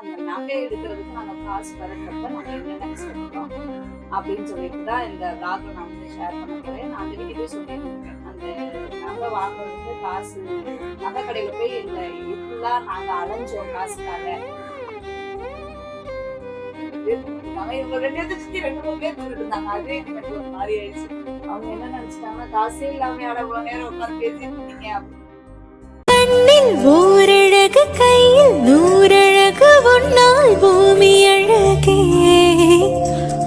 அந்த நகை எடுக்கிறதுக்கு காசு என்னென்ன கஷ்டப்படுறோம் அப்படின்னு சொல்லிட்டு தான் இந்த vlogல நான் வந்து ஷேர் பண்ண போறேன். நான் அந்த சொல்லியிருக்கேன். அந்த நகை வாங்குறதுக்கு காசு நகை போய் இந்த இப்படிலாம் அலைஞ்சோம் காசுக்காக இவங்க ரெண்டு ரெண்டு மூணு பேர் இருந்தாங்க. அதே எனக்கு ஒரு மாதிரி ஆயிடுச்சு. அவங்க என்ன காசே இல்லாம நேரம் உட்காந்து பேசிட்டு இருந்தீங்க அப்படின்னு. ஓரழகு கையில் நூறு உன்னால் பூமி அழகே.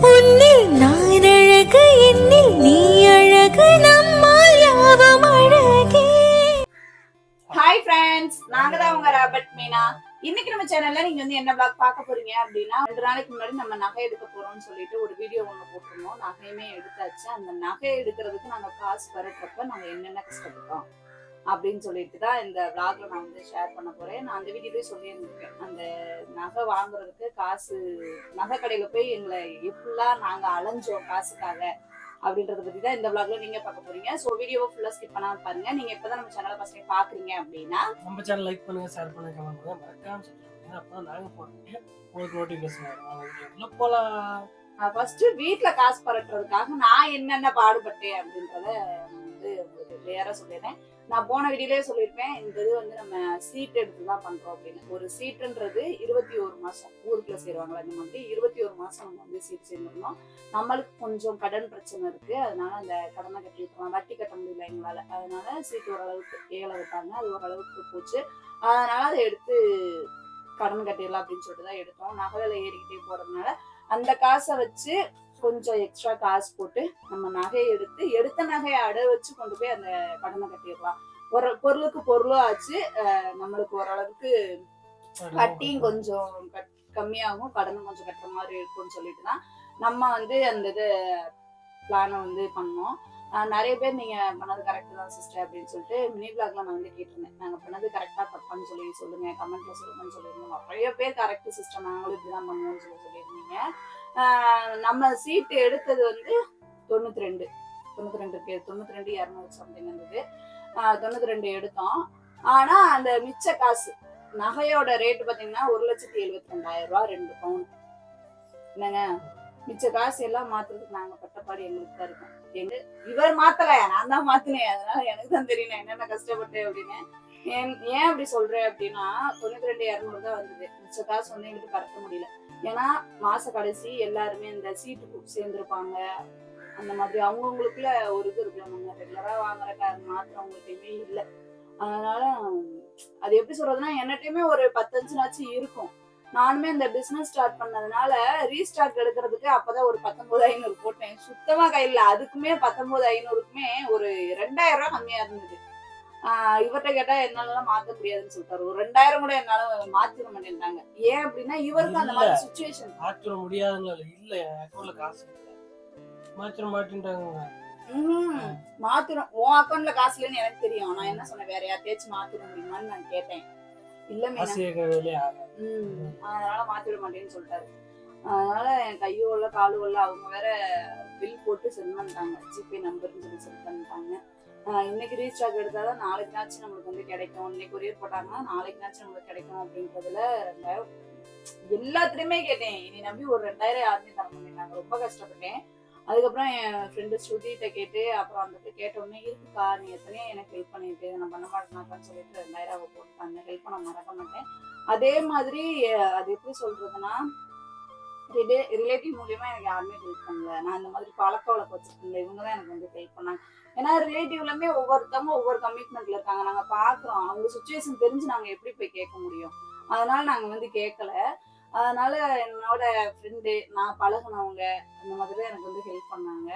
உன்னில் நான் அழகு என்னில் நீ அழகு நம்மால் யாவும் அழகே. ஹாய் ஃப்ரெண்ட்ஸ் நாங்க தான் உங்க ராபர்ட் மீனா. இன்னைக்கு நம்ம சேனல்ல நீங்க வந்து என்ன பிளாக் பார்க்க போறீங்க அப்படின்னா ரெண்டு நாளைக்கு முன்னாடி நம்ம நகை எடுக்க போறோம்னு சொல்லிட்டு ஒரு வீடியோ ஒண்ணு போட்டிருந்தோம். நகையுமே எடுத்தாச்சு. அந்த நகை எடுக்கிறதுக்கு நாங்க காசு வரட்டப்ப நாங்க என்னென்ன கஷ்டப்பட்டோம்? அப்படின்னு சொல்லிட்டு தான் இந்த vlogல நான் வந்து ஷேர் பண்ண போறேன். நான் அந்த வீடியோவே சொல்லியிருந்திருக்கேன். அந்த நகை வாங்குறதுக்கு காசு நகை கடையில போய் எங்களை எப்படிலாம் நாங்க அலைஞ்சோம் காசுக்காக அப்படின்றத பத்தி தான் இந்த vlogல நீங்க பார்க்க போறீங்க. ஸோ வீடியோவை ஃபுல்லா ஸ்கிப் பண்ணாம பாருங்க. நீங்க இப்பதான் நம்ம சேனலை ஃபர்ஸ்ட் டைம் பாக்குறீங்க அப்படின்னா நம்ம சேனல் லைக் பண்ணுங்க ஷேர் பண்ணுங்க கமெண்ட் பண்ணுங்க. மறக்காம சொல்லுங்க அப்போ நாங்க போடுறீங்க உங்களுக்கு நோட்டிஃபிகேஷன் வரும். போலாம். ஃபர்ஸ்ட் வீட்ல காசு பரட்டுறதுக்காக நான் என்னென்ன பாடுபட்டேன் அப்படின்றத வந்து உங்களுக்கு கிளியரா சொல்லிடுறேன். நான் போன வீடியோலயே சொல்லியிருப்பேன் இந்த இது வந்து நம்ம சீட் எடுத்து தான் பண்றோம் அப்படின்னு. ஒரு சீட்டுன்றது இருபத்தி ஒரு மாசம். ஊருக்குள்ள சேருவாங்களா இந்த மாதிரி? இருபத்தி ஒரு மாசம் நம்ம வந்து சீட் சேர்ந்துருந்தோம் நம்மளுக்கு கொஞ்சம் கடன் பிரச்சனை இருக்கு. அதனால அந்த கடனை கட்டி வட்டி கட்ட முடியல எங்களால. அதனால சீட் ஓரளவுக்கு ஏழை விட்டாங்க. அது ஓரளவுக்கு போச்சு. அதனால அதை எடுத்து கடன் கட்டிடலாம் அப்படின்னு சொல்லிட்டு தான் எடுத்தோம். நகை ஏறிக்கிட்டே போறதுனால அந்த காசை வச்சு கொஞ்சம் எக்ஸ்ட்ரா காசு போட்டு நம்ம நகையை எடுத்து எடுத்த நகையை அடை வச்சு கொண்டு போய் அந்த கடனை கட்டிடலாம் ஒரு பொருளுக்கு பொருளும் ஆச்சு நம்மளுக்கு ஓரளவுக்கு வட்டியும் கொஞ்சம் கம்மியாகும் கடனும் கொஞ்சம் கட்டுற மாதிரி இருக்கும்னு சொல்லிட்டு தான் நம்ம வந்து அந்த இது பிளானை வந்து பண்ணோம். நிறைய பேர் நீங்க பண்ணது கரெக்ட் தான் சிஸ்டர் அப்படின்னு சொல்லிட்டு மினி பிளாக்ல நான் வந்து கேட்டிருந்தேன். நாங்க பண்ணது கரெக்டா தப்பான்னு சொல்லி சொல்லுங்க கமெண்ட்ல சொல்லுங்கன்னு சொல்லியிருந்தோம். நிறைய பேர் கரெக்ட் சிஸ்டர் நாங்களும் இப்படிதான் பண்ணுவோம்னு சொல்லி சொல்லியிருந்தீங்க. நம்ம சீட்டு எடுத்தது வந்து தொண்ணூத்தி ரெண்டு தொண்ணூத்தி ரெண்டு இருக்கு. தொண்ணூத்தி ரெண்டு இரநூறு சம்திங் இருந்தது. தொண்ணூத்தி ரெண்டு எடுத்தோம். ஆனா அந்த மிச்ச காசு நகையோட ரேட் பாத்தீங்கன்னா ஒரு லட்சத்தி எழுபத்தி ரெண்டாயிரம் ரூபாய் ரெண்டு பவுன் என்னங்க? மிச்ச காசு எல்லாம் மாத்துறதுக்கு நாங்க பட்டப்பாடு எங்களுக்கு தான் இருக்கோம். எங்க இவர் மாத்தல நான் தான் மாத்தினேன். அதனால எனக்கு தான் தெரியல என்னென்ன கஷ்டப்பட்டேன் அப்படின்னு. ஏன் ஏன் அப்படி சொல்றேன் அப்படின்னா தொண்ணூத்தி ரெண்டு இரநூறு தான் வந்தது. மிச்ச காசு வந்து எங்களுக்கு பறக்க முடியல. ஏன்னா மாச கடைசி எல்லாருமே இந்த சீட்டு சேர்ந்துருப்பாங்க. அந்த மாதிரி அவங்கவுங்களுக்குள்ள ஒரு இது இருக்குல்ல நம்ம ரெகுலரா வாங்குற அந்த மாத்திரம் அவங்ககிட்டயுமே இல்லை. அதனால அது எப்படி சொல்றதுன்னா என்னட்டையுமே ஒரு பத்தஞ்சுனாச்சும் இருக்கும். நானுமே இந்த பிசினஸ் ஸ்டார்ட் பண்ணதுனால ரீஸ்டார்ட் எடுக்கிறதுக்கு அப்பதான் ஒரு பத்தொன்பது ஐநூறு போட்டேன். சுத்தமா கையில அதுக்குமே பத்தொன்பது ஐநூறுக்குமே ஒரு ரெண்டாயிரம் ரூபாய் கம்மியா இருந்தது. இவர்கிட்ட கேட்டா என்னாலலாம் மாத்த முடியாதுன்னு சொல்லிட்டாரு. ஒரு ரெண்டாயிரம் கூட என்னால மாத்திர மாட்டேன்ட்டாங்க. ஏன் அப்படின்னா இவருக்கு அந்த மாதிரி சுச்சுவேஷன் மாற்றிட முடியாதுங்களா இல்ல அக்கௌண்ட்ல காசு மாற்றிட மாட்டேன்ட்டாங்க. ம் மாத்திரும் உன் அக்கௌண்ட்ல காசு இல்லைன்னு எனக்கு தெரியும். நான் என்ன சொன்னேன்? வேற யார்ட்டையாச்சும் மாத்திர முடியுமான்னு நான் கேட்டேன். இல்ல அதனால மாத்திட மாட்டேன்னு சொல்லிட்டாரு. அதனால என் கையோ இல்ல காலோ இல்ல அவங்க வேற பில் போட்டு சென்ட் பண்ணிட்டாங்க. ஜிபே நம்பர்னு சொல்லி சென்ட் பண்ணிட்டாங்க. ஆஹ் இன்னைக்கு ஆக எடுத்தாதான் நாளைக்குனாச்சும் நம்மளுக்கு வந்து கிடைக்கும். இன்னைக்கு கொரியர் போட்டாங்கன்னா நாளைக்குனாச்சும் நம்மளுக்கு கிடைக்கும் அப்படின்றதுல ரெண்டாயிரம் எல்லாத்துலயுமே கேட்டேன். இனி நம்பி ஒரு ரெண்டாயிரம் யாருமே தர மாட்டேன் ரொம்ப கஷ்டப்பட்டேன். அதுக்கப்புறம் என் ஃப்ரெண்டு ஸ்ருதிகிட்ட கேட்டு அப்புறம் வந்துட்டு கேட்ட உடனே இருக்குக்கா நீ எத்தனையோ எனக்கு ஹெல்ப் பண்ணிட்டு நான் பண்ண மாட்டேனாக்கான்னு சொல்லிட்டு ரெண்டாயிரம் போட்டு ஹெல்ப் நான் மறக்க மாட்டேன். அதே மாதிரி அது எப்படி சொல்றதுன்னா ரிலேட்டிவ் மூலியமா எனக்கு யாருமே ஹெல்ப் பண்ணல. நான் இந்த மாதிரி பழக்க வழக்கம் வச்சிருக்கேன் இவங்க தான் எனக்கு வந்து ஹெல்ப் பண்ணாங்க. ஏன்னா ரிலேட்டிவ்லமே ஒவ்வொருத்தவங்க ஒவ்வொரு கமிட்மெண்ட்ல இருக்காங்க. நாங்க பாக்குறோம். அவங்க சுச்சுவேஷன் தெரிஞ்சு நாங்க எப்படி போய் கேட்க முடியும்? அதனால நாங்க வந்து கேட்கல. அதனால என்னோட ஃப்ரெண்டு நான் பழகுனவங்க அந்த மாதிரி தான் எனக்கு வந்து ஹெல்ப் பண்ணாங்க.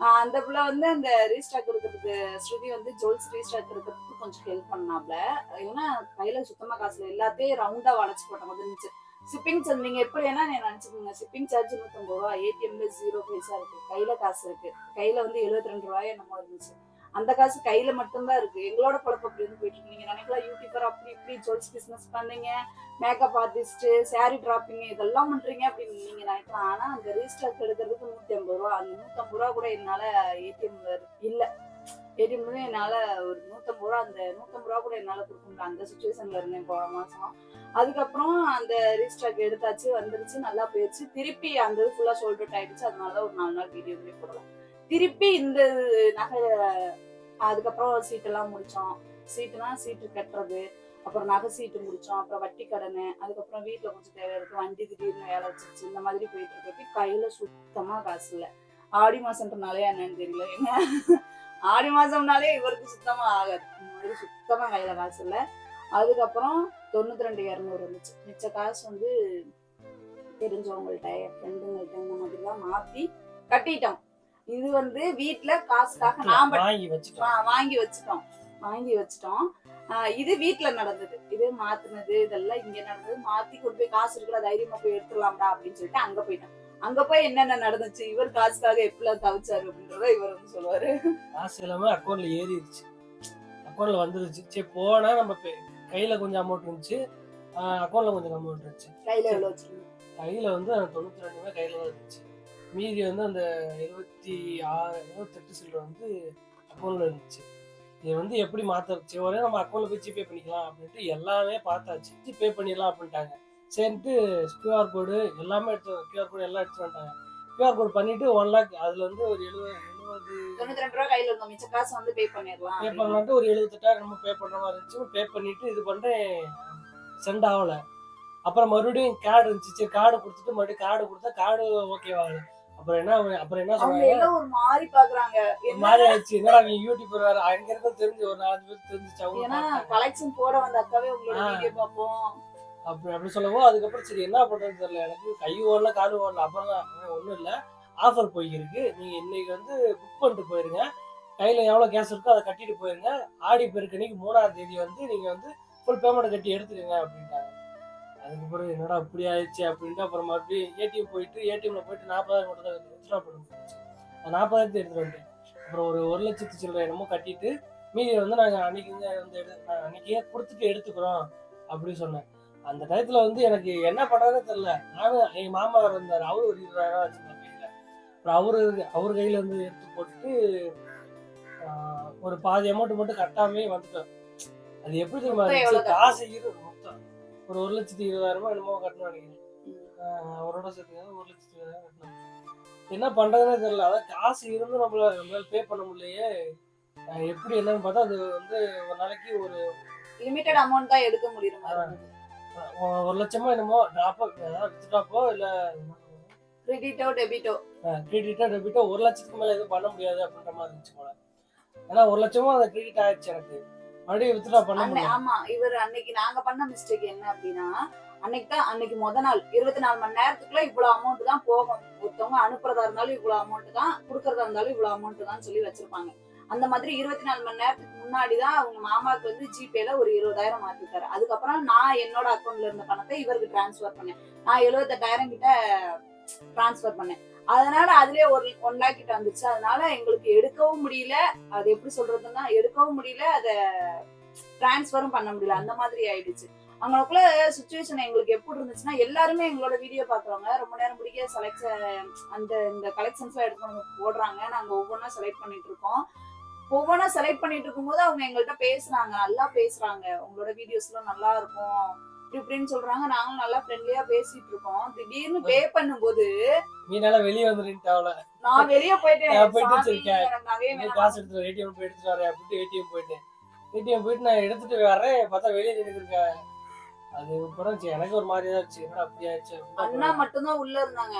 அந்த பிள்ளை வந்து அந்த ரீஸ்டாக் இருக்கிறதுக்கு ஸ்ருதி வந்து ஜுவல்ஸ் ரீஸ்டாக் இருக்கிறதுக்கு கொஞ்சம் ஹெல்ப் பண்ணாப்ல. ஏன்னா கையில சுத்தமா காசு இல்லை எல்லாத்தையும் ரவுண்டா வளைச்சு போட்ட மாதிரி இருந்துச்சு. ஷிப்பிங் சார்ஜ் நீங்க எப்படி வேணா நீங்க நினைச்சுக்கோங்க. ஷிப்பிங் சார்ஜ் நூத்தம்பது ரூபா ஏடிஎம்ல ஜீரோ பைசா இருக்கு. கையில காசு இருக்கு. கையில வந்து எழுபத்தி ரெண்டு ரூபாய் நம்ம இருந்துச்சு. அந்த காசு கையில மட்டும்தான் இருக்கு. எங்களோட குழப்பம் அப்படி வந்து போயிட்டு இருக்கு. நீங்க நினைக்கலாம் யூடியூபர் அப்படி இப்படி ஜுவல்ஸ் பிசினஸ் பண்ணீங்க. மேக்கப் ஆர்டிஸ்ட் சாரி டிராப்பிங் இதெல்லாம் பண்றீங்க அப்படின்னு நீங்க நினைக்கலாம். ஆனா அந்த ரீஸ்டாக் எடுக்கிறதுக்கு நூத்தி ஐம்பது ரூபா அந்த நூத்தம்பது ரூபா கூட என்னால ஏடிஎம்ல இல்ல. ஏடிஎம் வந்து என்னால ஒரு நூத்தம்பது ரூபா அந்த நூத்தம்பது ரூபா கூட என்னால கொடுக்க முடியல. அந்த சுச்சுவேஷன்ல இருந்தேன் போன மாசம். அதுக்கப்புறம் அந்த ரீஸ்டாக் எடுத்தாச்சு வந்துருச்சு நல்லா போயிடுச்சு திருப்பி அந்த இது ஃபுல்லா சோல்ட் அவுட் ஆயிடுச்சு. அதனால ஒரு நாலு நாள் வீடியோவே போடலாம் திருப்பி இந்த நகை அதுக்கப்புறம் சீட்டெல்லாம் முடிச்சோம். சீட்டுனா சீட்டு கட்டுறது அப்புறம் நகை சீட்டு முடிச்சோம் அப்புறம் வட்டி கடனு அதுக்கப்புறம் வீட்டுல கொஞ்சம் தேவை இருக்கு வண்டி திடீர்னு வேலை வச்சிருச்சு இந்த மாதிரி போயிட்டு இருக்கப்ப கையில சுத்தமா காசு இல்லை. ஆடி மாசம்ன்றனாலே என்னன்னு தெரியல. என்ன ஆடி மாசம்னாலே இவருக்கு சுத்தமா ஆகாது. மாதிரி சுத்தமா கையில காசு இல்ல. அதுக்கப்புறம் தொண்ணூத்தி ரெண்டு இரநூறு இருந்துச்சு. மிச்ச காசு வந்து தெரிஞ்சவங்கள்ட்ட என் ஃப்ரெண்டுங்கள்ட்ட இந்த மாதிரிலாம் மாத்தி கட்டிட்டோம். இது வந்து வீட்டுல காசுக்காக மட்டும் வாங்கி வச்சுட்டோம். வாங்கி வச்சுட்டோம். வாங்கி வச்சுட்டோம். இது வீட்ல நடந்தது. இது மாத்துனது இதெல்லாம் இங்க நடந்தது. மாத்தி கொண்டு போய் காசு இருக்கிற தைரியமா போய் எடுத்துடலாம்டா அப்படின்னு சொல்லிட்டு அங்க போயிட்டேன் அங்க போய் என்னென்ன நடந்துச்சு? இவர் காசுக்காக எப்படிலாம் தவிச்சாரு அப்படின்றத இவர் வந்து சொல்லுவாரு. காசு எல்லாமே அக்கௌண்ட்ல ஏறிடுச்சு. அக்கௌண்ட்ல வந்துருச்சு. சரி போனா நம்ம கையில கொஞ்சம் அமௌண்ட் இருந்துச்சு. அக்கௌண்ட்ல கொஞ்சம் அமௌண்ட் இருந்துச்சு. கையில எவ்வளவு வச்சிருந்தோம் கையில வந்து தொண்ணூத்தி ரெண்டுமே கையில தான் இருந்துச்சு. மீதி வந்து அந்த இருபத்தி ஆறு இருபத்தெட்டு சில்லர் வந்து அக்கௌண்ட்ல இருந்துச்சு. இது வந்து எப்படி மாத்தச்சு ஒரே நம்ம அக்கௌண்ட்ல போய் ஜிபே பண்ணிக்கலாம் அப்படின்ட்டு எல்லாமே பார்த்தாச்சு. ஜிபே பண்ணிடலாம் அப்படின்ட்டாங்க. சரின்ட்டு கியூஆர் கோடு எல்லாமே எடுத்து கியூஆர் கோடு எல்லாம் எடுத்து வந்துட்டாங்க கியூஆர் கோடு பண்ணிட்டு ஒன் லேக் அதுல வந்து ஒரு எழுபது எழுபது தொண்ணூத்தி ரெண்டு ரூபா கையில இருந்தோம். மிச்ச காசு வந்து பே பண்ணிடலாம் பே பண்ணலான்ட்டு ஒரு எழுபத்தெட்டாயிரம் நம்ம பே பண்ற மாதிரி இருந்துச்சு. பே பண்ணிட்டு இது பண்றேன். சென்ட் ஆகல. அப்புறம் மறுபடியும் கார்டு இருந்துச்சு. சரி கார்டு கொடுத்துட்டு மறுபடியும் கார்டு கொடுத்தா கார்டு ஓகே ஆகல அப்புறம் என்ன அப்புறம் என்ன சொன்னாங்க? ஒரு மாதிரி பாக்குறாங்க. மாதிரி ஆயிடுச்சு. என்னடா நீ யூடியூபர் வேற? அங்க இருக்க தெரிஞ்சு ஒரு நாலஞ்சு பேர் தெரிஞ்சுச்சு. அவங்க. கலெக்ஷன் போட வந்த அக்காவே உங்களோட. வீடியோ பார்ப்போம். அப்படி அப்படி சொல்லவும் அதுக்கப்புறம் சரி என்ன பண்ணுறது தெரியல. எனக்கு கை ஓடல கால் ஓடல. அப்புறம் தான் ஒன்றும் இல்லை. ஆஃபர் போயிருக்கு. நீங்கள் இன்னைக்கு வந்து புக் பண்ணிட்டு போயிருங்க. கையில் எவ்வளோ கேஸ் இருக்கோ அதை கட்டிட்டு போயிருங்க. ஆடி பெருக்கு அன்னைக்கு மூணாம் தேதி வந்து நீங்கள் வந்து ஃபுல் பேமெண்ட் கட்டி எடுத்துக்கங்க அப்படின்ட்டாங்க. அதுக்கப்புறம் என்னடா அப்படி ஆயிடுச்சு அப்படின்ட்டு அப்புறம் மறுபடியும் ஏடிஎம் போயிட்டு ஏடிஎம்ல போயிட்டு நாற்பதாயிரம் மட்டும் தான் வித்ரா பண்ண அந்த நாற்பதாயிரத்தி எடுத்துட்டு வந்துட்டேன். அப்புறம் ஒரு ஒரு லட்சத்து சில்லறை என்னமோ கட்டிட்டு மீதி வந்து நாங்கள் அன்னைக்கு வந்து எடுத்து எடு அன்னைக்கே கொடுத்துட்டு எடுத்துக்கிறோம் அப்படின்னு சொன்னேன். அந்த டயத்துல வந்து எனக்கு என்ன பண்றதுன்னு தெரியல. நானும் எங்க மாமா இருந்தாரு. அவரு ஒரு இருபதாயிரம் வச்சிருந்தாரு கையில. அப்புறம் அவரு அவரு கையில இருந்து எடுத்து போட்டுட்டு ஆஹ், ஒரு பாதி அமௌண்ட் மட்டும் கட்டாமே வந்துட்டேன். அது எப்படி தெரியுமா காசு இரு மொத்தம். ஒரு ஒரு லட்சத்தி இருபதாயிரமா என்னமோ கட்டணும் நினைக்கிறேன். அவரோட சேர்த்து ஒரு லட்சத்தி இருபதாயிரம் கட்டணும். என்ன பண்றதுன்னே தெரியல. அதான் காசு இருந்து நம்மள நம்மளால பே பண்ண முடியலையே. எப்படி என்னன்னு பார்த்தா அது வந்து ஒரு நாளைக்கு ஒரு லிமிட்டட் அமௌண்ட் தான் எடுக்க முடியுற மாதிரி ஒரு லட்சமோ என்னமோ ட்ராப்போ ட்ராப்போ இல்ல கிரெடிட்டோ டெபிட்டோ கிரெடிட்டா டெபிட்டோ ஒரு லட்சத்துக்கு மேல எதுவும் பண்ண முடியாது அப்படின்ற மாதிரி இருந்துச்சு போல. ஏன்னா ஒரு லட்சமும் அந்த கிரெடிட் ஆயிடுச்சு எனக்கு. மறுபடியும் வித்ட்ரா பண்ண ஆமா இவர் அன்னைக்கு நாங்க பண்ண மிஸ்டேக் என்ன அப்படின்னா அன்னைக்கு தான் அன்னைக்கு முத நாள் இருபத்தி நாலு மணி நேரத்துக்குள்ள இவ்வளவு அமௌண்ட் தான் போகும். ஒருத்தவங்க அனுப்புறதா இருந்தாலும் இவ்வளவு அமௌண்ட் தான் கொடுக்கறதா இருந்தாலும் இவ்வளவு அமௌண்ட் தான் சொல்லி வச்சிருப்பாங்க. அந்த மாதிரி இருபத்தி நாலு மணி நேரத்துக்கு முன்னாடி தான் அவங்க மாமாவுக்கு வந்து ஜிபேல ஒரு இருபதாயிரம் மாத்திட்டாரு. அதுக்கப்புறம் நான் என்னோட அக்கௌண்ட்ல இருந்த பணத்தை இவருக்கு டிரான்ஸ்ஃபர் பண்ணேன். நான் எழுபத்தெட்டாயிரம் கிட்ட டிரான்ஸ்ஃபர் பண்ணேன். அதனால அதுலயே ஒரு ஒன் லேக் கிட்ட வந்துச்சு. அதனால எங்களுக்கு எடுக்கவும் முடியல. அது எப்படி சொல்றதுன்னா எடுக்கவும் முடியல. அதை டிரான்ஸ்ஃபரும் பண்ண முடியல. அந்த மாதிரி ஆயிடுச்சு. அவங்களுக்குள்ள சுச்சுவேஷன் எங்களுக்கு எப்படி இருந்துச்சுன்னா எல்லாருமே எங்களோட வீடியோ பாக்குறவங்க ரொம்ப நேரம் முடிக்க செலக்ட் அந்த இந்த கலெக்ஷன்ஸ் எல்லாம் எடுத்து போடுறாங்க. நாங்க ஒவ்வொன்றா செலக்ட் பண்ணிட்டு இருக்கோம். ஒவ்வொன்றா செலக்ட் பண்ணிட்டு இருக்கும்போது அவங்க எங்கள்கிட்ட பேசுறாங்க நல்லா பேசுறாங்க. உங்களோட வீடியோஸ் எல்லாம் நல்லா இருக்கும் இப்படி இப்படின்னு சொல்றாங்க. நாங்களும் நல்லா ஃப்ரெண்ட்லியா பேசிட்டு இருக்கோம். திடீர்னு பே பண்ணும்போது நீனால வெளியே வந்துட்டு அவள. நான் வெளியே போயிட்டேன். போயிட்டு வச்சிருக்கேன். எனக்கு. காசு எடுத்துட்டு ஏடிஎம் போய் எடுத்துட்டு வரேன் அப்படின்ட்டு ஏடிஎம் போயிட்டேன். ஏடிஎம் போயிட்டு நான் எடுத்துட்டு வரேன் பார்த்தா வெளியே நின்றுருக்கேன் அது அப்புறம் எனக்கு ஒரு மாதிரி தான் இருந்துச்சு என்னடா அப்படி ஆயிடுச்சு அண்ணா அப்படின்னு. மட்டும்தான் உள்ள இருந்தாங்க.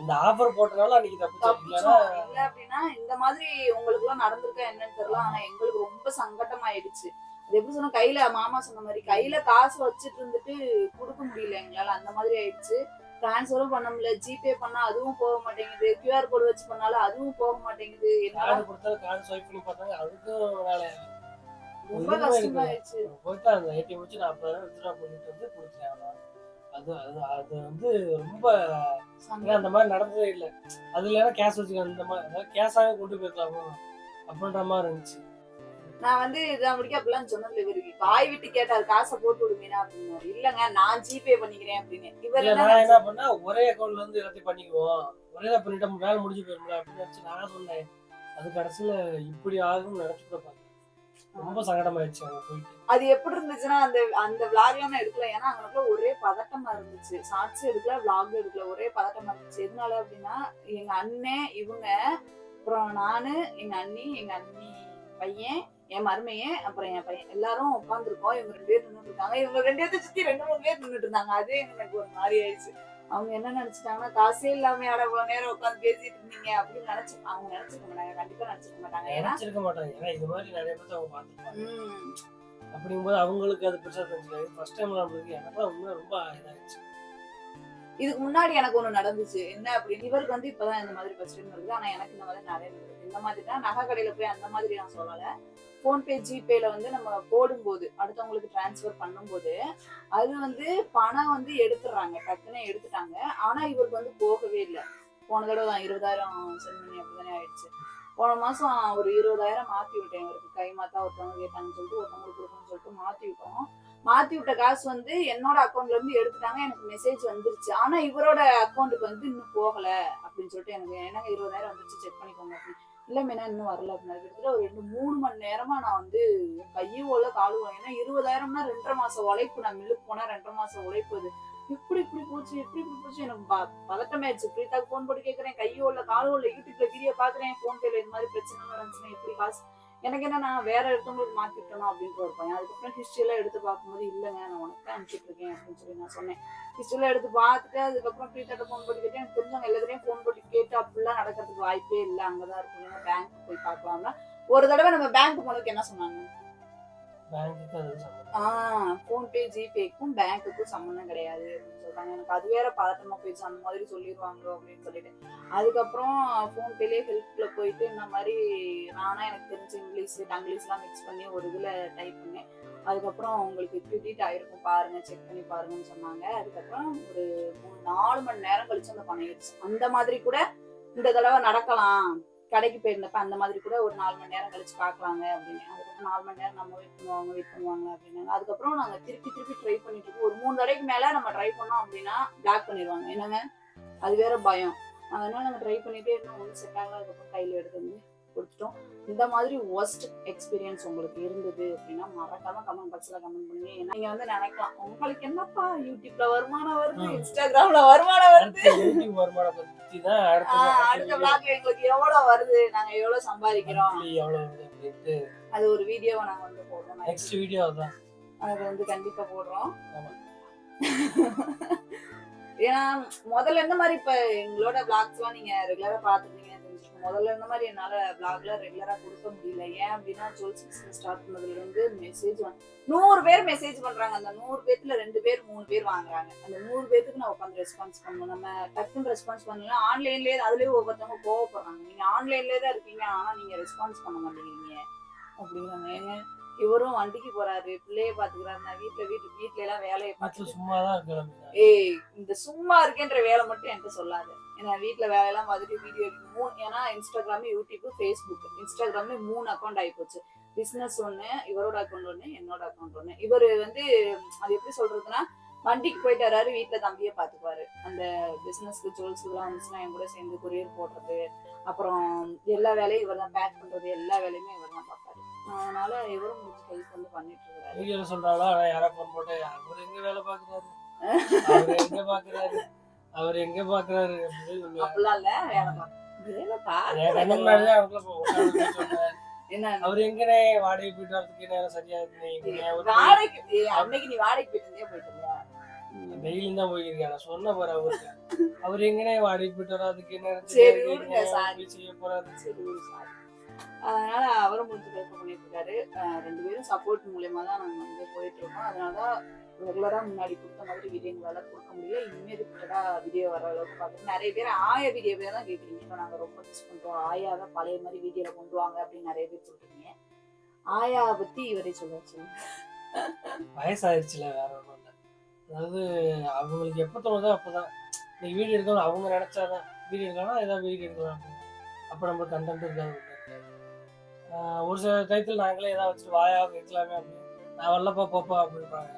இந்த ஆஃபர் போட்டனால அன்னைக்கு தப்பிச்சோம். இல்ல அப்படின்னா இந்த மாதிரி உங்களுக்கு எல்லாம் நடந்திருக்கா என்னன்னு தெரியல. ஆனா எங்களுக்கு ரொம்ப சங்கடம் ஆயிடுச்சு அது எப்படி சொன்னா கையில மாமா சொன்ன மாதிரி கையில காசு வச்சுட்டு இருந்துட்டு கொடுக்க முடியல எங்களால. அந்த மாதிரி ஆயிடுச்சு. டிரான்ஸ்ஃபரும் பண்ண முடியல. ஜிபே பண்ணா அதுவும் போக மாட்டேங்குது. கியூஆர் கோடு வச்சு பண்ணாலும் அதுவும் போக மாட்டேங்குது. என்னால கொடுத்தா கார்டு ஸ்வைப் பண்ணி பார்த்தாங்க அதுக்கும் வேலை. ரொம்ப எதுவுமே கஷ்டமா இருக்குது. ஆயிடுச்சு போயிட்டு அந்த ஏடிஎம் வச்சு நான் அப்பதான் வித்ட்ரா பண்ணிட்டு வந்து கொடுத்தேன். அது அது அது வந்து ரொம்ப. அந்த மாதிரி நடந்ததே இல்லை. அது இல்லைன்னா கேஷ் வச்சுக்க அந்த மாதிரி கேஷாவே கொண்டு போயிருக்கலாமோ அப்படின்ற மாதிரி இருந்துச்சு. நான் வந்து இதான் முடிக்க அப்படிலாம் சொன்னதுல இவருக்கு. வாய் விட்டு கேட்டாரு காசை போட்டு விடுமீனா அப்படின்னு இல்லங்க நான் ஜிபே பண்ணிக்கிறேன் அப்படின்னு. இவர் நான் என்ன பண்ணா ஒரே அக்கௌண்ட்ல இருந்து எல்லாத்தையும் பண்ணிக்குவோம். ஒரே தான் பண்ணிட்டோம் வேலை முடிஞ்சு போயிரும்ல அப்படின்னு நினைச்சு நான் சொன்னேன். அது கடைசியில இப்படி ஆகும்னு நினைச்சு கூட ரொம்ப சங்கடமாயிடுச்சு அங்க போயிட்டு. அது எப்படி இருந்துச்சுன்னா அந்த அந்த விளாக்ல நான் எடுக்கல. ஏன்னா அங்கே ஒரே பதட்டமா இருந்துச்சு. ஷார்ட்ஸ் எடுக்கல விளாக் எடுக்கல. ஒரே பதட்டமா இருந்துச்சு. எதனால அப்படின்னா எங்க அண்ணன் இவங்க அப்புறம் நானு எங்க அண்ணி எங்க அண்ணி பையன் என் மருமையன் அப்புறம் என் பையன். எல்லாரும் உட்காந்துருக்கோம் இவங்க ரெண்டு பேர் நின்றுட்டு இருக்காங்க. இவங்க ரெண்டு பேர்த்த சுத்தி ரெண்டு மூணு பேர் நின்றுட்டு இருந்தாங்க. அதே எனக்கு ஒரு மாதிரி ஆயிடுச்சு. அவங்க என்ன நினைச்சிட்டாங்கன்னா காசே இல்லாம யார இவ்வளவு நேரம் உட்காந்து பேசிட்டு இருந்தீங்க அப்படின்னு நினைச்சு அவங்க நினைச்சிருக்க மாட்டாங்க. கண்டிப்பா நினைச்சிருக்க மாட்டாங்க. நினைச்சிருக்க மாட்டாங்க. ஏன்னா இது மாதிரி நிறைய பேர் அவங்க பார்த்துருப்பாங்க அப்படிங்கும்போது அவங்களுக்கு அது பெருசா தெரிஞ்சுக்காது. ஃபர்ஸ்ட் டைம் நம்மளுக்கு எனக்கு உண்மை ரொம்ப இதாயிடுச்சு. இதுக்கு முன்னாடி எனக்கு ஒண்ணு நடந்துச்சு. என்ன அப்படின்னு இவருக்கு வந்து இப்பதான் இந்த மாதிரி ஃபர்ஸ்ட் டைம் வருது. ஆனா எனக்கு இந்த மாதிரி நிறைய இந்த மாதிரி தான் நகை கடையில போய் அந்த மாதிரி நான் சொல்லல போன்பே ஜிபேல வந்து நம்ம போடும்போது அடுத்தவங்களுக்கு டிரான்ஸ்ஃபர் பண்ணும்போது அது வந்து பணம் வந்து எடுத்துடுறாங்க. டக்குன்னு எடுத்துட்டாங்க. ஆனா இவருக்கு வந்து போகவே இல்லை. போன தடவை தான் இருபதாயிரம் சென்ட் பண்ணி அப்படிதானே ஆயிடுச்சு. போன மாசம் ஒரு இருபதாயிரம் மாத்தி விட்டேன். இவருக்கு கை மாத்தா ஒருத்தவங்க கேட்டாங்கன்னு சொல்லிட்டு ஒருத்தவங்களுக்கு கொடுக்கணும்னு சொல்லிட்டு மாத்தி விட்டோம். மாத்தி விட்ட காசு வந்து என்னோட அக்கௌண்ட்ல இருந்து எடுத்துட்டாங்க. எனக்கு மெசேஜ் வந்துருச்சு. ஆனா இவரோட அக்கௌண்ட்டுக்கு வந்து இன்னும் போகல அப்படின்னு சொல்லிட்டு எனக்கு என்னங்க இருபதாயிரம் வந்துருச்சு. செக் பண்ணிக்கோங்க அப்படின்னு. இல்ல மீனா இன்னும் வரல அப்படின்னா கிட்டத்தட்ட ஒரு ரெண்டு மூணு மணி நேரமா நான் வந்து கையும் ஓல காலும் ஏன்னா இருபதாயிரம்னா ரெண்டரை மாசம் உழைப்பு. நான் மில்லுக்கு போனா ரெண்டரை மாசம் உழைப்பு அது. இப்படி இப்படி போச்சு எப்படி இப்படி போச்சு. எனக்கு ப- பதட்டமாயிடுச்சு பிரீதாக்கு ஃபோன் போட்டு கேட்கறேன் கையோ இல்ல காலோ இல்ல யூடியூப்ல வீடியோ பாக்குறேன். ஃபோன் பேல இது மாதிரி பிரச்சனை நடந்துச்சுன்னா எப்படி காசு எனக்கு என்ன நான் வேற இடத்தவங்களுக்கு மாத்தி அப்படின்ற ஒரு பையன் அதுக்கப்புறம் ஹிஸ்டரி எல்லாம் எடுத்து பார்க்கும்போது இல்லைங்க நான் உனக்கு தான் அனுப்பிச்சிட்டு இருக்கேன் அப்படின்னு சொல்லி நான் சொன்னேன். ஹிஸ்ட்ரியெல்லாம் எல்லாம் எடுத்து பார்த்துட்டு அதுக்கப்புறம் பிரீத்தாட்ட ஃபோன் பண்ணி கேட்டு எனக்கு தெரிஞ்சவங்க எல்லாத்தையும் ஃபோன் பண்ணி கேட்டு அப்படிலாம் நடக்கிறதுக்கு வாய்ப்பே இல்லை. அங்கதான் இருக்கும் பேங்க் போய் பார்க்கலாம்னா ஒரு தடவை நம்ம பேங்க் போனதுக்கு என்ன சொன்னாங்க? பேங்க்குக்கு ஆஹ் ஜிபேக்கும் பேங்க்குக்கும் சம்மந்தம் கிடையாது அப்படின்னு சொல்றாங்க. எனக்கு அது வேற பதட்டமா போயிடுச்சு. அந்த மாதிரி சொல்லிடுவாங்களோ அப்படின்னு சொல்லிட்டு. அதுக்கப்புறம் போன்பேலேயே ஹெல்ப்ல போயிட்டு இந்த மாதிரி நானா எனக்கு தெரிஞ்ச இங்கிலீஷ் டங்கிலீஷ்லாம் மிக்ஸ் பண்ணி ஒரு இதுல டைப் பண்ணேன். அதுக்கப்புறம் உங்களுக்கு கிரெடிட் ஆயிருக்கும் பாருங்க செக் பண்ணி பாருங்கன்னு சொன்னாங்க. அதுக்கப்புறம் ஒரு மூணு நாலு மணி நேரம் கழிச்சு அந்த பணம் ஆயிடுச்சு அந்த மாதிரி கூட இந்த தடவை நடக்கலாம். கடைக்கு போயிருந்தப்ப அந்த மாதிரி கூட ஒரு நாலு மணி நேரம் கழிச்சு பாக்கலாங்க அப்படின்னு. நாலு மணி நேரம் நம்ம வெயிட் பண்ணுவாங்க வெயிட் பண்ணுவாங்க அப்படின்னாங்க. அதுக்கப்புறம் நாங்க திருப்பி திருப்பி ட்ரை பண்ணிட்டு இருக்கோம். ஒரு மூணு தடவைக்கு மேல நம்ம ட்ரை பண்ணோம் அப்படின்னா பிளாக் பண்ணிடுவாங்க. என்னங்க? அது வேற பயம். அதனால நாங்க ட்ரை பண்ணிட்டே இருந்தோம். ஒன்றும் செட் ஆகல. அதுக்கப்புறம் கையில எடுத்து வந்து கொடுத்துட்டோம். இந்த மாதிரி ஒஸ்ட் எக்ஸ்பீரியன்ஸ் உங்களுக்கு இருந்தது அப்படின்னா மறக்காம கமெண்ட் பாக்ஸ்ல கமெண்ட் பண்ணுங்க. ஏன்னா நீங்க வந்து நினைக்கலாம் உங்களுக்கு என்னப்பா யூடியூப்ல வருமானம் வருது. இன்ஸ்டாகிராம்ல வருமானம் வருது? வருமானம் பத்தி தான் அடுத்த அடுத்த எங்களுக்கு எவ்வளவு வருது? நாங்க எவ்வளவு சம்பாதிக்கிறோம்? எவ்வளவு அது ஒரு வீடியோவை நாங்க வந்து போடுறோம். நெக்ஸ்ட் வீடியோ அதான். அது வந்து கண்டிப்பா போடுறோம். ஏன்னா முதல்ல இந்த மாதிரி இப்ப எங்களோட எல்லாம் நீங்க ரெகுலரா பாத்துருந்தீங்க முதல்ல இந்த மாதிரி என்னால vlogல ரெகுலரா கொடுக்க முடியல. ஏன் அப்படின்னா ஜுவல்ஸ் பிசினஸ் ஸ்டார்ட் பண்ணதுல இருந்து மெசேஜ் நூறு பேர் மெசேஜ் பண்றாங்க. அந்த நூறு பேத்துல ரெண்டு பேர் மூணு பேர் வாங்குறாங்க. அந்த நூறு பேத்துக்கு நான் உட்காந்து ரெஸ்பான்ஸ் பண்ணணும் நம்ம டக்குன்னு ரெஸ்பான்ஸ் பண்ணலாம் ஆன்லைன்லயே அதுலயே ஒவ்வொருத்தவங்க கோவப்படுறாங்க நீங்க ஆன்லைன்லயே தான் இருக்கீங்க ஆனா நீங்க ரெஸ்பான்ஸ் பண்ண மாட்டேங்கிறீங்க. அப்படிங்கிறாங்க ஏங்க இவரும் வண்டிக்கு போறாரு பிள்ளைய பாத்துக்கிறாரு. நான் வீட்டுல வீட்டு வீட்டுல எல்லாம் வேலையை பார்த்து சும்மா தான் ஏய் இந்த சும்மா இருக்கேன்ற வேலை மட்டும் என்கிட்ட சொல்லாது. ஏன்னா வீட்டுல வேலையெல்லாம் பார்த்துட்டு வீடியோ மூணு ஏன்னா இன்ஸ்டாகிராம் யூடியூப் ஃபேஸ்புக் இன்ஸ்டாகிராம்ல மூணு அக்கௌண்ட் ஆயிப்போச்சு பிசினஸ் ஒண்ணு இவரோட அக்கௌண்ட் ஒண்ணு என்னோட அக்கௌண்ட் ஒண்ணு. இவரு வந்து அது எப்படி சொல்றதுன்னா வண்டிக்கு போயிட்டு வராரு வீட்டுல தம்பியை பாத்துக்குவாரு. அந்த பிசினஸ்க்கு ஜுவல்ஸ் எல்லாம் வந்துச்சுன்னா என் கூட சேர்ந்து கொரியர் போடுறது. அப்புறம் எல்லா வேலையும் இவர் தான் பேக் பண்றது. எல்லா வேலையுமே இவர் தான் பார்ப்பாரு அதனால இவரும் முடிஞ்ச ஹெல்ப் வந்து பண்ணிட்டு இருக்காரு வீடியோல சொல்றாங்களா ஆனா யாரா போன் போட்டு அவர் எங்க வேலை பாக்குறாரு அவர் எங்க பாக்குறாரு அவர் எங்க பாக்குறாரு அப்படிலாம் இல்ல வேலை அவர் எங்கனே வாடகை போயிட்டு வரதுக்கு நேரம் சரியா இருக்கு வாடகைக்கு அன்னைக்கு நீ வாடகைக்கு போயிட்டு போயிட்டு? டெய்லியும் தான் போயிருக்கேன் நான் சொன்ன பாரு அவருக்கு அவர் எங்கனே வாடகை போயிட்டு வராதுக்கு என்ன. செய்ய போறாரு. அதனால அவரும் முடிஞ்சு ஹெல்ப் பண்ணிட்டு இருக்காரு அஹ் ரெண்டு பேரும் சப்போர்ட் மூலயமா தான் நாங்க வந்து போயிட்டு இருக்கோம் அதனாலதான் ரெகுலரா முன்னாடி கொடுத்த மாதிரி வீடியோங்களால கொடுக்க முடியல. இனிமே ரிப்பீட்டடா வீடியோ வர அளவுக்கு பார்க்கணும் நிறைய பேர் ஆயா வீடியோவே தான் கேக்குறீங்க இப்போ நாங்க ரொம்ப மிஸ் பண்றோம். ஆயா தான் பழைய மாதிரி வீடியோல கொண்டு வாங்க அப்படின்னு நிறைய பேர் சொல்றீங்க. ஆயா பத்தி இவரே சொல்ல சொல்லுங்க. வயசாயிருச்சுல வேற ஒன்றும் இல்லை. அதாவது அவங்களுக்கு எப்போ தோணுதோ அப்போதான். நீ வீடியோ எடுக்கணும் அவங்க நினைச்சாதான். வீடியோ எடுக்கலாம் ஏதாவது வீடியோ எடுக்கலாம். அப்படின்னு. அப்போ நம்ம கண்டென்ட் இருக்காது. ஒரு சில டயத்தில் நாங்களே ஏதாவது வச்சுட்டு வாயாக இருக்கலாமே அப்படின்னு. நான் வரலப்பா போப்பா அப்படின்றாங்க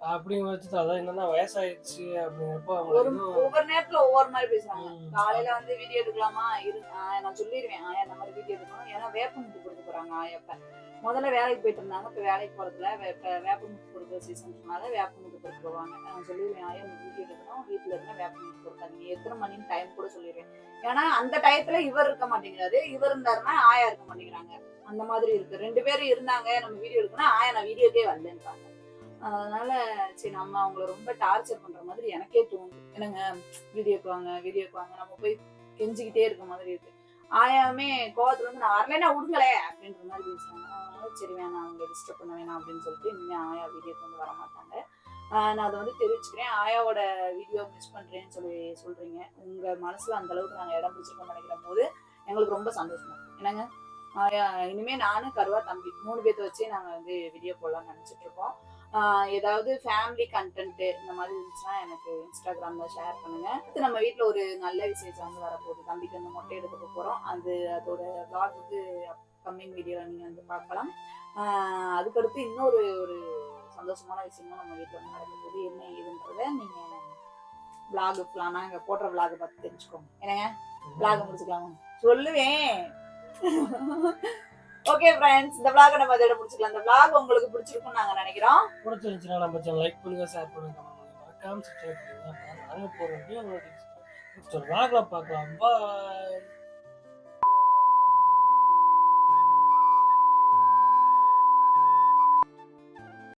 அப்படிங்கிற பட்சத்துல அதான் என்னன்னா வயசாயிடுச்சு அப்படிங்கிறப்ப ஒவ்வொரு நேரத்துல ஒவ்வொரு மாதிரி பேசுறாங்க காலையில வந்து வீடியோ எடுக்கலாமா? இரு நான் சொல்லிடுவேன் இந்த மாதிரி வீடியோ எடுக்கணும். ஏன்னா வேப்பமுத்து போறாங்க முதல்ல வேலைக்கு போயிட்டு இருந்தாங்க இப்ப வேலைக்கு போறதுல வே- இப்ப வேப்பமுத்து கொடுக்குற சீசன்றனால வேப்பமுத்து கொடுக்க போவாங்க. நான் சொல்லிடுவேன் ஆயா இந்த வீடியோ எடுக்கணும் வீட்டுல இருந்தா வேப்பமுத்து நீ எத்தனை மணின்னு டைம் கூட சொல்லிடுவேன். ஏன்னா அந்த டயத்துல இவர் இருக்க மாட்டேங்கிறாரு. இவர் இருந்தாருன்னா ஆயா இருக்க மாட்டேங்கிறாங்க. அந்த மாதிரி இருக்கு. ரெண்டு பேரும் இருந்தாங்க நம்ம வீடியோ எடுக்கணும் ஆயா நான் வீடியோக்கே வரலன்றாங்க. அதனால சரி நம்ம அவங்கள ரொம்ப டார்ச்சர் பண்ற மாதிரி எனக்கே தோணுது. என்னங்க வீடியோக்கு வாங்க வீடியோக்கு வாங்க நம்ம போய் கெஞ்சிக்கிட்டே இருக்க மாதிரி இருக்கு. ஆயாமே கோவத்துல வந்து நான் வரலன்னா விடுங்களே அப்படின்ற மாதிரி பேசுறாங்க சரி வேணாம் அவங்க டிஸ்டர்ப் பண்ண வேணாம் அப்படின்னு சொல்லிட்டு இனிமே ஆயா வீடியோக்கு வந்து வர மாட்டாங்க. நான் அதை வந்து தெரிவிச்சுக்கிறேன். ஆயாவோட வீடியோ மிஸ் பண்றேன்னு சொல்லி சொல்றீங்க. உங்க மனசுல அந்த அளவுக்கு நாங்க இடம் பிடிச்சிருக்கோம் நினைக்கிற போது எங்களுக்கு ரொம்ப சந்தோஷமா என்னங்க? ஆயா இனிமே நானும் கருவா தம்பி மூணு பேர்த்த வச்சே நாங்க வந்து வீடியோ போடலாம்னு நினைச்சிட்டு இருக்கோம். ஏதாவது ஃபேமிலி கண்டென்ட் இந்த மாதிரி இருந்துச்சுன்னா எனக்கு இன்ஸ்டாகிராம்ல ஷேர் பண்ணுங்க. அடுத்து நம்ம வீட்ல ஒரு நல்ல விசேஷம் வந்து வரப்போகுது. தம்பிக்கு வந்து மொட்டை எடுக்க போறோம். அது அதோட வந்து கம்மிங் வீடியோல நீங்க வந்து பார்க்கலாம். அதுக்கடுத்து இன்னொரு ஒரு சந்தோஷமான விஷயமும் நம்ம வீட்ல வந்து நடக்க போகுது. என்ன ஏதுன்றத நீங்க vlog ஃபுல்லாக நாங்க போடுற vlog பார்த்து தெரிஞ்சுக்கோங்க. என்னங்க? vlog முடிச்சுக்கலாமா? சொல்லுவேன். ஓகே ஃப்ரெண்ட்ஸ் இந்த vlog நம்ம இதோட முடிச்சுக்கலாம். இந்த vlog உங்களுக்கு பிடிச்சிருக்கும்னு நாங்க நினைக்கிறோம். பிடிச்சிருந்துச்சுன்னா நம்ம சேனல் லைக் பண்ணுங்க ஷேர் பண்ணுங்க மறக்காம சப்ஸ்கிரைப் பண்ணுங்க. நாங்க போறோம் வீடியோ உங்களுக்கு பார்க்கலாம். பாய்